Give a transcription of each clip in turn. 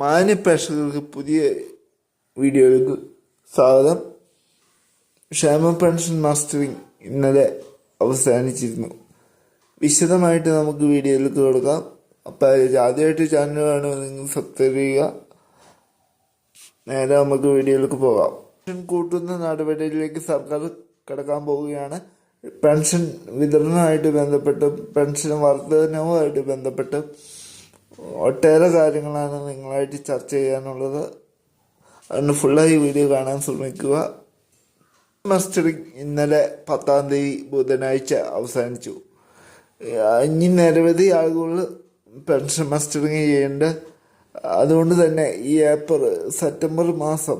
മാന്യ പ്രേക്ഷകർക്ക് പുതിയ വീഡിയോയിലേക്ക് സ്വാഗതം. ക്ഷേമ പെൻഷൻ മാസ്റ്ററിങ് ഇന്നലെ അവസാനിച്ചിരുന്നു. വിശദമായിട്ട് നമുക്ക് വീഡിയോയിലേക്ക് കൊടുക്കാം. അപ്പോൾ ആദ്യമായിട്ട് ചാനൽ വേണമെങ്കിൽ സബ്സ്ക്രൈബ് ചെയ്യുക. നേരെ നമുക്ക് വീഡിയോയിലേക്ക് പോകാം. പെൻഷൻ കൂട്ടുന്ന നടപടിയിലേക്ക് സർക്കാർ കിടക്കാൻ പോവുകയാണ്. പെൻഷൻ വിതരണമായിട്ട് ബന്ധപ്പെട്ട് പെൻഷൻ വർധനവുമായിട്ട് ബന്ധപ്പെട്ട് ഒട്ടേറെ കാര്യങ്ങളാണ് നിങ്ങളായിട്ട് ചർച്ച ചെയ്യാനുള്ളത്. അതുകൊണ്ട് ഫുള്ളായി വീഡിയോ കാണാൻ ശ്രമിക്കുക. മസ്റ്ററിങ് ഇന്നലെ പത്താം തീയതി ബുധനാഴ്ച അവസാനിച്ചു. ഇനി നിരവധി ആളുകൾ പെൻഷൻ മസ്റ്ററിങ് ചെയ്യേണ്ട അതുകൊണ്ട് തന്നെ ഈ ഏപ്രിൽ സെപ്റ്റംബർ മാസം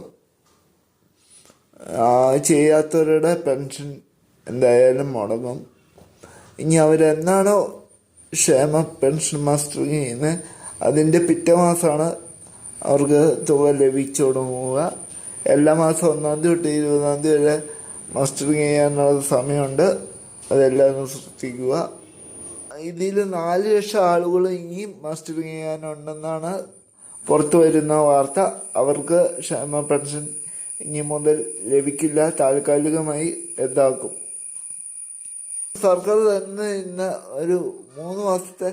ചെയ്യാത്തവരുടെ പെൻഷൻ എന്തായാലും മുടങ്ങും. ഇനി അവരെന്നാണോ ക്ഷേമ പെൻഷൻ മാസ്റ്ററിങ് ചെയ്യുന്നത് അതിന്റെ പിറ്റേ മാസമാണ് അവർക്ക് തുക ലഭിച്ചു തുടങ്ങുക എല്ലാ മാസം ഒന്നാം തീയതി തൊട്ട് ഇരുപതാം തീയതി വരെ മാസ്റ്ററിങ് ചെയ്യാനുള്ള സമയമുണ്ട്. അതെല്ലാം ശ്രദ്ധിക്കുക. ഇതിൽ നാല് ലക്ഷം ആളുകൾ ഇനിയും മാസ്റ്ററിങ് ചെയ്യാനുണ്ടെന്നാണ് പുറത്തു വരുന്ന വാർത്ത. അവർക്ക് ക്ഷേമ പെൻഷൻ ഇനി മുതൽ ലഭിക്കില്ല. താൽക്കാലികമായി റദ്ദാക്കും സർക്കാർ തന്നെ ഇന്ന് ഒരു മൂന്ന് മാസത്തെ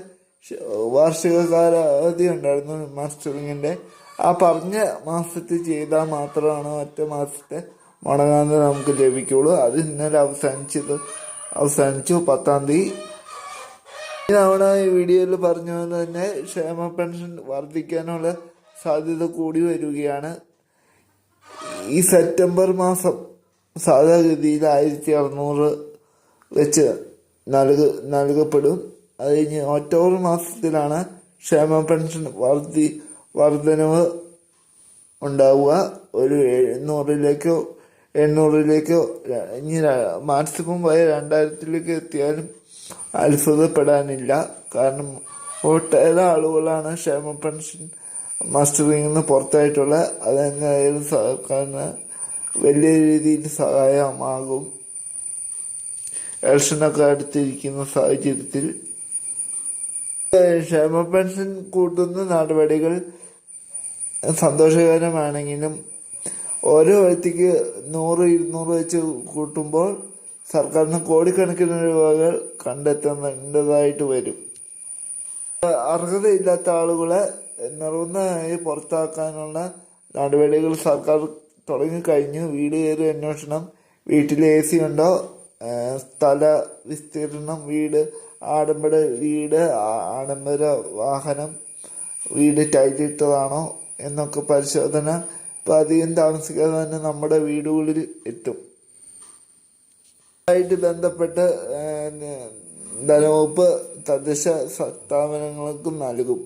വാർഷിക കാലാവധി ഉണ്ടായിരുന്നു മാസ്റ്ററിങ്ങിന്റെ ആ പറഞ്ഞ മാസത്തിൽ ചെയ്താൽ മാത്രമാണ് ഒറ്റ മാസത്തെ മുടങ്ങാതെ നമുക്ക് ലഭിക്കുള്ളൂ അത് ഇന്നലെ അവസാനിച്ചത് അവസാനിച്ചു പത്താം തീയതി. തവണ ഈ വീഡിയോയിൽ പറഞ്ഞ പോലെ തന്നെ ക്ഷേമ പെൻഷൻ വർദ്ധിക്കാനുള്ള സാധ്യത കൂടി വരികയാണ്. ഈ സെപ്റ്റംബർ മാസം സാധാഗതിയിൽ ആയിരത്തി അറുന്നൂറ് വെച്ച് നൽക നൽകപ്പെടും. അത് കഴിഞ്ഞ് ഒക്ടോബർ മാസത്തിലാണ് ക്ഷേമ പെൻഷൻ വർദ്ധി വർധനവ് ഉണ്ടാവുക. ഒരു എഴുന്നൂറിലേക്കോ എണ്ണൂറിലേക്കോ ഇനി മാക്സിമം പോയ രണ്ടായിരത്തിലേക്ക് എത്തിയാലും അത്ഭുതപ്പെടാനില്ല. കാരണം ഒട്ടേറെ ആളുകളാണ് ക്ഷേമ പെൻഷൻ മാസ്റ്ററിൽ നിന്ന് പുറത്തായിട്ടുള്ള അതെന്തായാലും സർക്കാരിന് വലിയ രീതിയിൽ സഹായമാകും. ഇലക്ഷനൊക്കെ അടുത്തിരിക്കുന്ന സാഹചര്യത്തിൽ ക്ഷേമ പെൻഷൻ കൂട്ടുന്ന നടപടികൾ സന്തോഷകരമാണെങ്കിലും ഓരോ വ്യക്തിക്ക് നൂറ് ഇരുന്നൂറ് വെച്ച് കൂട്ടുമ്പോൾ സർക്കാരിന് കോടിക്കണക്കിന് രൂപകൾ കണ്ടെത്തേണ്ടതായിട്ട് വരും. അർഹതയില്ലാത്ത ആളുകളെ നിർബന്ധമായി പുറത്താക്കാനുള്ള നടപടികൾ സർക്കാർ തുടങ്ങിക്കഴിഞ്ഞു. വീട് കയറി അന്വേഷണം. വീട്ടിൽ എ സി ഉണ്ടോ? സ്ഥല വിസ്തീർണം വീട് ആഡംബര വീട് ആഡംബര വാഹനം വീട് ടൈലിട്ടതാണോ എന്നൊക്കെ പരിശോധന. ഇപ്പം അധികം താമസിക്കാതെ തന്നെ നമ്മുടെ വീടുകളിൽ എത്തും. ആയിട്ട് ബന്ധപ്പെട്ട് ധനവകുപ്പ് തദ്ദേശ സ്ഥാപനങ്ങൾക്കും നൽകും.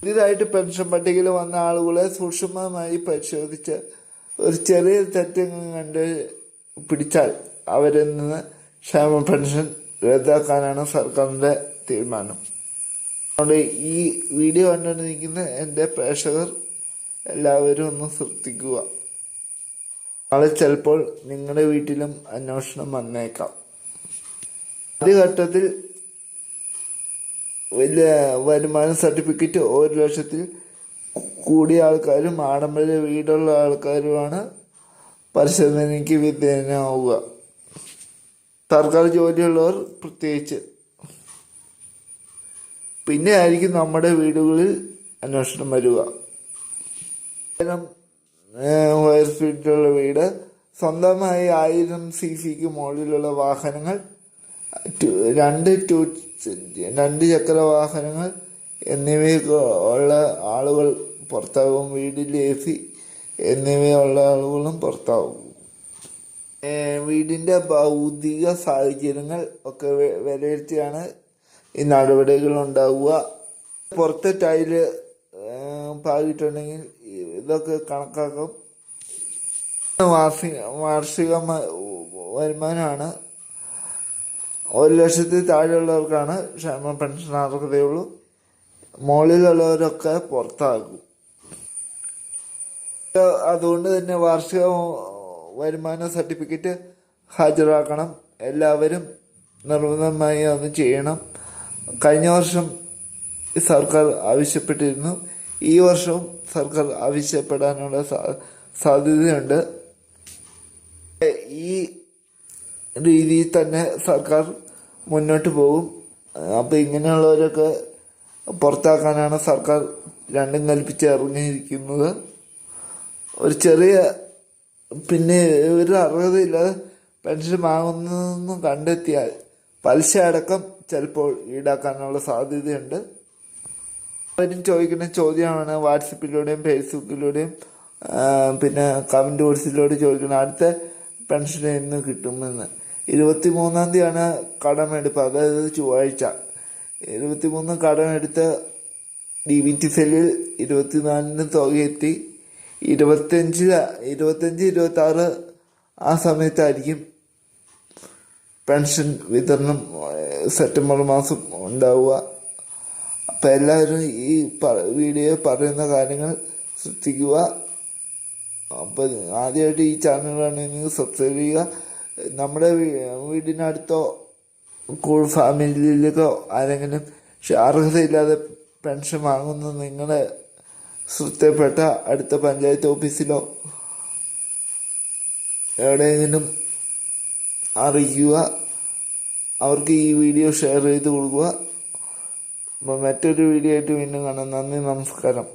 പുതിയതായിട്ട് പെൻഷൻ പട്ടികയിൽ വന്ന ആളുകളെ സൂക്ഷ്മമായി പരിശോധിച്ച് ഒരു ചെറിയ തെറ്റെങ്കിലും കണ്ട് പിടിച്ചാൽ അവരിൽ നിന്ന് ക്ഷേമ പെൻഷൻ റദ്ദാക്കാനാണ് സർക്കാരിന്റെ തീരുമാനം. അതുകൊണ്ട് ഈ വീഡിയോ കണ്ടുകൊണ്ടിരിക്കുന്ന എന്റെ പ്രേക്ഷകർ എല്ലാവരും ഒന്ന് ശ്രദ്ധിക്കുക. നാളെ ചിലപ്പോൾ നിങ്ങളുടെ വീട്ടിലും അന്വേഷണം വന്നേക്കാം. ആദ്യഘട്ടത്തിൽ വലിയ വരുമാന സർട്ടിഫിക്കറ്റ് ഒരു ലക്ഷത്തിൽ കൂടിയ ആൾക്കാരും ആഡംബര വീടുള്ള ആൾക്കാരുമാണ്. പരിശോധനയ്ക്ക് വിധേയനാവുക. സർക്കാർ ജോലിയുള്ളവർ പ്രത്യേകിച്ച്. പിന്നെ ആയിരിക്കും നമ്മുടെ വീടുകളിൽ അന്വേഷണം വരിക. ആയിരം വയർ സ്പീഡിലുള്ള വീട് സ്വന്തമായി ആയിരം സി സിക്ക് മുകളിലുള്ള വാഹനങ്ങൾ രണ്ട് ടു രണ്ട് ചക്ര വാഹനങ്ങൾ എന്നിവയൊക്കെ ഉള്ള ആളുകൾ പുറത്താകും. വീടിന്റെ എ സി എന്നിവയുള്ള ആളുകളും പുറത്താകും. ഏ, വീടിന്റെ ഭൗതിക സാഹചര്യങ്ങൾ ഒക്കെ വിലയിരുത്തിയാണ് ഈ നടപടികൾ ഉണ്ടാവുക. പുറത്തെ ടൈൽ പാകിയിട്ടുണ്ടെങ്കിൽ ഇതൊക്കെ കണക്കാക്കും. വാർഷിക വാർഷിക വരുമാനമാണ് ഒരു ലക്ഷത്തിൽ താഴെയുള്ളവർക്കാണ് ക്ഷേമ പെൻഷൻ അർഹതയുള്ളൂ മുകളിലുള്ളവരൊക്കെ പുറത്താകും. അതുകൊണ്ട് തന്നെ വാർഷിക വരുമാന സർട്ടിഫിക്കറ്റ് ഹാജരാക്കണം. എല്ലാവരും നിർബന്ധമായി അത് ചെയ്യണം. കഴിഞ്ഞ വർഷം സർക്കാർ ആവശ്യപ്പെട്ടിരുന്നു. ഈ വർഷവും സർക്കാർ ആവശ്യപ്പെടാനുള്ള സാധ്യതയുണ്ട്. ഈ രീതിയിൽ തന്നെ സർക്കാർ മുന്നോട്ട് പോകും. അപ്പോൾ ഇങ്ങനെയുള്ളവരൊക്കെ പുറത്താക്കാനാണ് സർക്കാർ രണ്ടും കൽപ്പിച്ച് ഇറങ്ങിയിരിക്കുന്നത്. ഒരു ചെറിയ പിന്നെ ഒരു അർഹതയില്ലാതെ പെൻഷൻ വാങ്ങുന്നതെന്നും കണ്ടെത്തിയാൽ പലിശ അടക്കം ചിലപ്പോൾ ഈടാക്കാനുള്ള സാധ്യതയുണ്ട്. അവരും ചോദിക്കുന്ന ചോദ്യമാണ് വാട്സപ്പിലൂടെയും ഫേസ്ബുക്കിലൂടെയും പിന്നെ കമന്റ് ബോക്സിലൂടെ ചോദിക്കുന്നത് അടുത്ത പെൻഷൻ എന്ന് കിട്ടുമെന്ന്. ഇരുപത്തി മൂന്നാം തീയതിയാണ് കടമെടുപ്പ് അതായത് ചൊവ്വാഴ്ച. ഇരുപത്തി മൂന്ന് കടമെടുത്ത് ഡി വി ടി സെല്ലിൽ ഇരുപത്തിനാലിന് തുകയെത്തി. ഇരുപത്തഞ്ച് ഇരുപത്തഞ്ച് ഇരുപത്തി ആറ് ആ സമയത്തായിരിക്കും പെൻഷൻ വിതരണം സെപ്റ്റംബർ മാസം ഉണ്ടാവുക. അപ്പം എല്ലാവരും ഈ വീഡിയോ പറയുന്ന കാര്യങ്ങൾ ശ്രദ്ധിക്കുക. അപ്പം ആദ്യമായിട്ട് ഈ ചാനൽ വേണമെങ്കിൽ സബ്സ്ക്രൈബ് ചെയ്യുക. നമ്മുടെ വീടിനടുത്തോ കൂൾ ഫാമിലിയിലേക്കോ ആരെങ്കിലും അർഹതയില്ലാതെ പെൻഷൻ വാങ്ങുന്ന നിങ്ങളെ ശ്രദ്ധപ്പെട്ട അടുത്ത പഞ്ചായത്ത് ഓഫീസിലോ എവിടെയെങ്കിലും അറിയിക്കുക അവർക്ക് ഈ വീഡിയോ ഷെയർ ചെയ്ത് കൊടുക്കുക. മറ്റൊരു വീഡിയോ ആയിട്ട് വീണ്ടും കാണാം. നന്ദി നമസ്കാരം.